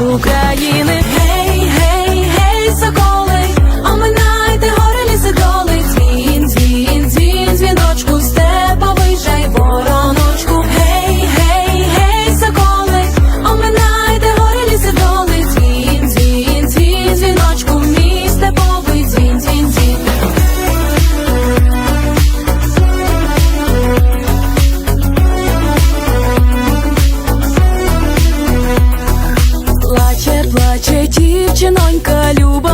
України. Машенька, Люба.